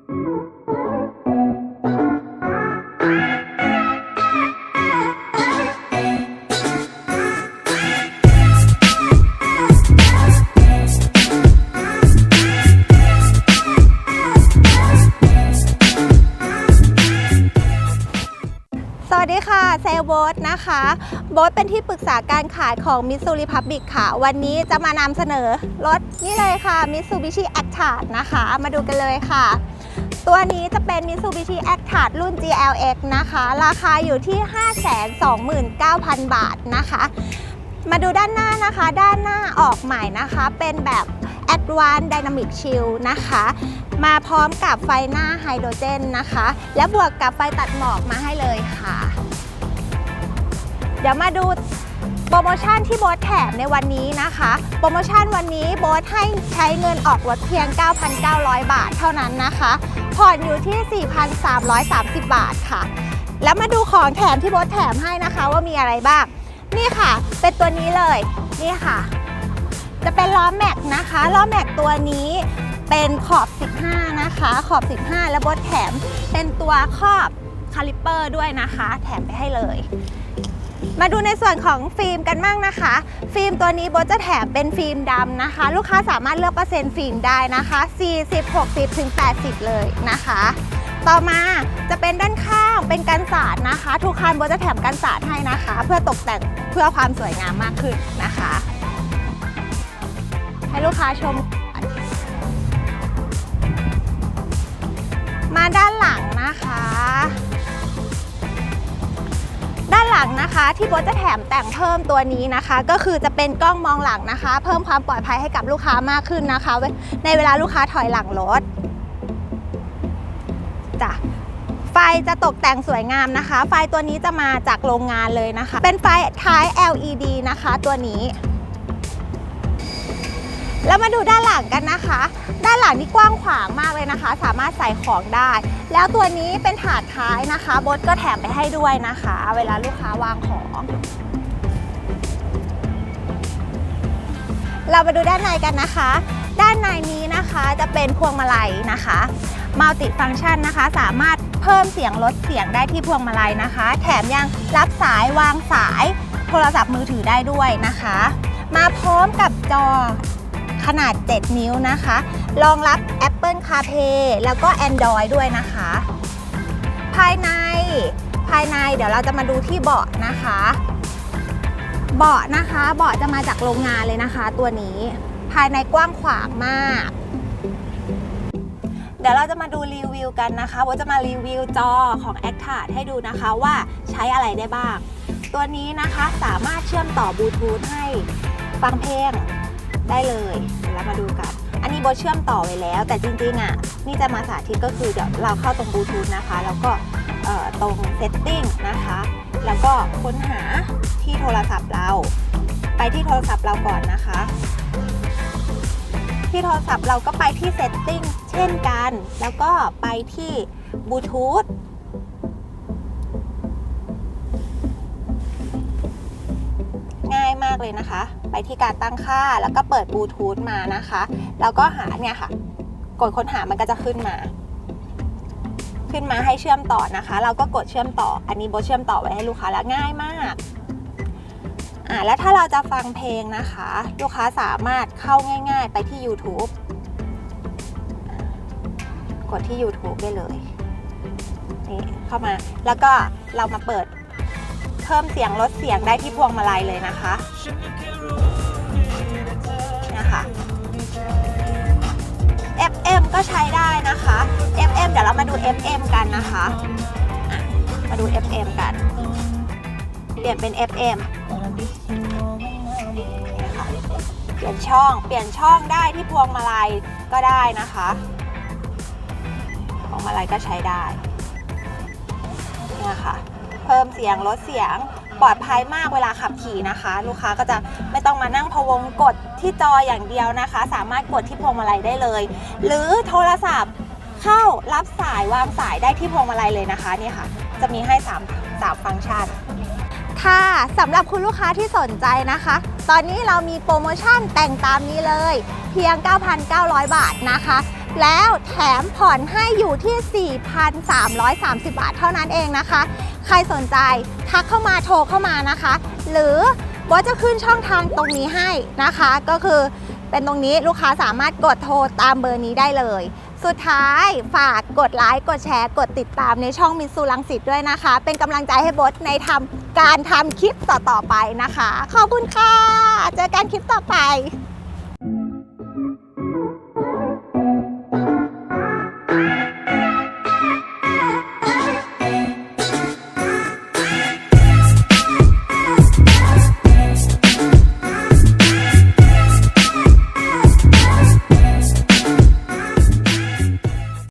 ส โบ๊ทนะคะโบ๊ทเป็นที่ปรึกษาการขายของ Mitsubishi Public ค่ะ วันนี้จะมานำเสนอรถนี่เลยค่ะ Mitsubishi Actros นะคะ มาดูกันเลยค่ะ ตัวนี้จะเป็น Mitsubishi Actros รุ่น GLX นะคะ ราคาอยู่ที่ 529,000 บาทนะคะ มาดูด้านหน้านะคะ ด้านหน้าออกใหม่นะคะ เป็นแบบ Advanced Dynamic Shield นะคะมาพร้อมกับไฟหน้าไฮโดรเจนนะคะ และบวกกับไฟตัดหมอกมาให้เลยค่ะ เดี๋ยวมาดูโปรโมชั่นที่โบสแถมในวันนี้นะคะ โปรโมชั่นวันนี้โบสให้ใช้เงินออกรถเพียง 9,900 บาทเท่านั้นนะคะ ผ่อนอยู่ที่ 4,330 บาทค่ะ แล้วมาดูของแถมที่โบสแถมให้นะคะว่ามีอะไรบ้าง นี่ค่ะ เป็นตัวนี้เลย นี่ค่ะ จะเป็นล้อแม็กนะคะ ล้อแม็กตัวนี้เป็นขอบ 15 นะคะ ขอบ 15 แล้วโบสแถมเป็นตัวครอบคาลิปเปอร์ด้วยนะคะ แถมไปให้เลย มาดูในส่วนของฟิล์มกันบ้างนะคะ ฟิล์มตัวนี้โบจะแถมเป็นฟิล์มดำนะคะ ลูกค้าสามารถเลือกเปอร์เซ็นต์ฟิล์มได้นะคะ 40 60ถึง80 เลยนะคะ ต่อมาจะเป็นด้านข้างเป็นกันสาดนะคะ ทุกคันโบจะแถมกันสาดให้นะคะ เพื่อตกแต่งเพื่อความสวยงามมากขึ้นนะคะ ให้ลูกค้าชมมาด้านหลังนะคะ ลังนะคะที่โบทจะแถมแต่งเพิ่มตัวนี้นะคะ ก็คือจะเป็นกล้องมองหลังนะคะ เพิ่มความปลอดภัยให้กับลูกค้ามากขึ้นนะคะ ในเวลาลูกค้าถอยหลังรถจ้ะไฟจะตกแต่งสวยงามนะคะ ไฟตัวนี้จะมาจากโรงงานเลยนะคะ เป็นไฟท้าย LED นะคะ ตัวนี้ แล้วมาดูด้านหลังกันนะคะ ด้านหลังนี่กว้างขวางมากเลยนะคะ สามารถใส่ของได้ แล้วตัวนี้เป็นถาดท้ายนะคะบดก็แถมไปให้ด้วยนะคะ เวลาลูกค้าวางของ เรามาดูด้านในกันนะคะ ด้านในนี้นะคะจะเป็นพวงมาลัยนะคะมัลติฟังชันนะคะ สามารถเพิ่มเสียงลดเสียงได้ที่พวงมาลัยนะคะ แถมยังรับสายวางสาย โทรศัพท์มือถือได้ด้วยนะคะ มาพร้อมกับจอ ขนาด 7 นิ้วนะคะ รองรับ Apple CarPlay แล้วก็ Android ด้วยนะคะ ภายในภายในเดี๋ยวเราจะมาดูที่เบาะนะคะ เบาะนะคะเบาะจะมาจากโรงงานเลยนะคะ ตัวนี้ภายในกว้างขวางมาก เดี๋ยวเราจะมาดูรีวิวกันนะคะ ว่าจะมารีวิวจอของ a c t a ให้ดูนะคะว่าใช้อะไรได้บ้าง ตัวนี้นะคะสามารถเชื่อมต่อบลูทูธให้ฟังเพลง ได้เลยเดี๋ยวเรามาดูกัน อันนี้โบเชื่อมต่อไว้แล้ว แต่จริงๆอะนี่จะมาสาธิตก็คือเดี๋ยวเราเข้าตรงบลูทูธนะคะ แล้วก็ตรงเซตติ้งนะคะ แล้วก็ค้นหาที่โทรศัพท์เรา ไปที่โทรศัพท์เราก่อนนะคะ ที่โทรศัพท์เราก็ไปที่เซตติ้งเช่นกัน แล้วก็ไปที่บลูทูธ เลยนะคะ ไปที่การตั้งค่าแล้วก็เปิดบลูทูธมานะคะ แล้วก็หาเนี่ยค่ะ กดค้นหามันก็จะขึ้นมา ขึ้นมาให้เชื่อมต่อนะคะ เราก็กดเชื่อมต่อ อันนี้โบเชื่อมต่อไว้ให้ลูกค้าแล้วง่ายมากอ่าแล้วถ้าเราจะฟังเพลงนะคะ ลูกค้าสามารถเข้าง่าย ๆ ไปที่ YouTube กดที่ YouTube ได้เลยนี่เข้ามา แล้วก็เรามาเปิด เพิ่มเสียงลดเสียงได้ที่พวงมาลัยเลยนะคะนะคะ FM ก็ใช้ได้นะคะ FM เดี๋ยวเรามาดู FM กันนะคะมาดู FM กัน เปลี่ยนเป็น FM เปลี่ยนช่อง เปลี่ยนช่องได้ที่พวงมาลัยก็ได้นะคะ พวงมาลัยก็ใช้ได้เนี่ยค่ะ เพิ่มเสียงลดเสียงปลอดภัยมากเวลาขับขี่นะคะ ลูกค้าก็จะไม่ต้องมานั่งพวงกดที่จออย่างเดียวนะคะ สามารถกดที่พวงมาลัยได้เลย หรือโทรศัพท์เข้ารับสายวางสายได้ที่พวงมาลัยเลยนะคะนี่ค่ะ จะมีให้3 3ฟังก์ชันค่ะสำหรับคุณลูกค้าที่สนใจนะคะ ตอนนี้เรามีโปรโมชั่นแต่งตามนี้เลย เพียง 9,900 บาทนะคะ แล้วแถมผ่อนให้อยู่ที่ 4,330 บาทเท่านั้นเองนะคะ ใครสนใจทักเข้ามาโทรเข้ามานะคะ หรือว่าจะขึ้นช่องทางตรงนี้ให้นะคะ ก็คือเป็นตรงนี้ลูกค้าสามารถกดโทรตามเบอร์นี้ได้เลย สุดท้ายฝากกดไลค์กดแชร์ กดติดตามในช่องมิสซูลังสิตด้วยนะคะ เป็นกำลังใจให้โบทในทำการทำคลิปต่อๆไปนะคะ ขอบคุณค่ะ เจอกันคลิปต่อไป